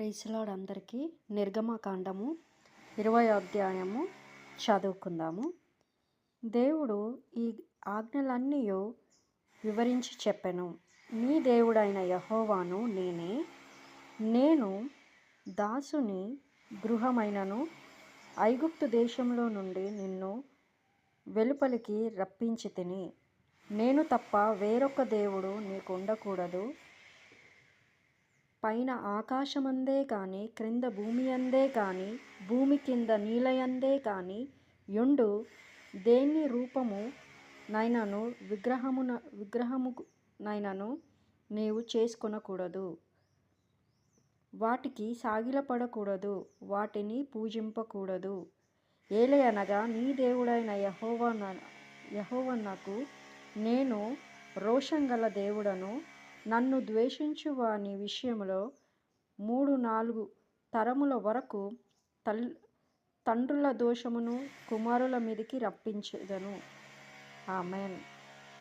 ప్రైస్లాడ్ అందరికీ నిర్గమకాండము ఇరవై అధ్యాయము చదువుకుందాము. దేవుడు ఈ ఆజ్ఞలన్నీ వివరించి చెప్పెను. నీ దేవుడైన యహోవాను నేనే. నేను దాసుని గృహమైనను. ఐగుప్తు దేశంలో నుండి నిన్ను వెలుపలికి రప్పించి తిని. నేను తప్ప వేరొక దేవుడు నీకు ఉండకూడదు పైన ఆకాశమందే కానీ క్రింద భూమి అందే కానీ భూమి కింద నీలయందే కానీ యుండు దేని రూపము నైనను విగ్రహమున విగ్రహము నైనను నీవు చేసుకొనకూడదు. వాటికి సాగిలపడకూడదు వాటిని పూజింపకూడదు. ఏలయనగా నీ దేవుడైన యహోవన యహోవన్నకు నేను రోషం గల దేవుడను నన్ను ద్వేషించు వాని విషయంలో మూడు నాలుగు తరముల వరకు తల్ తండ్రుల దోషమును కుమారుల మీదికి రప్పించదను. ఆమెన్.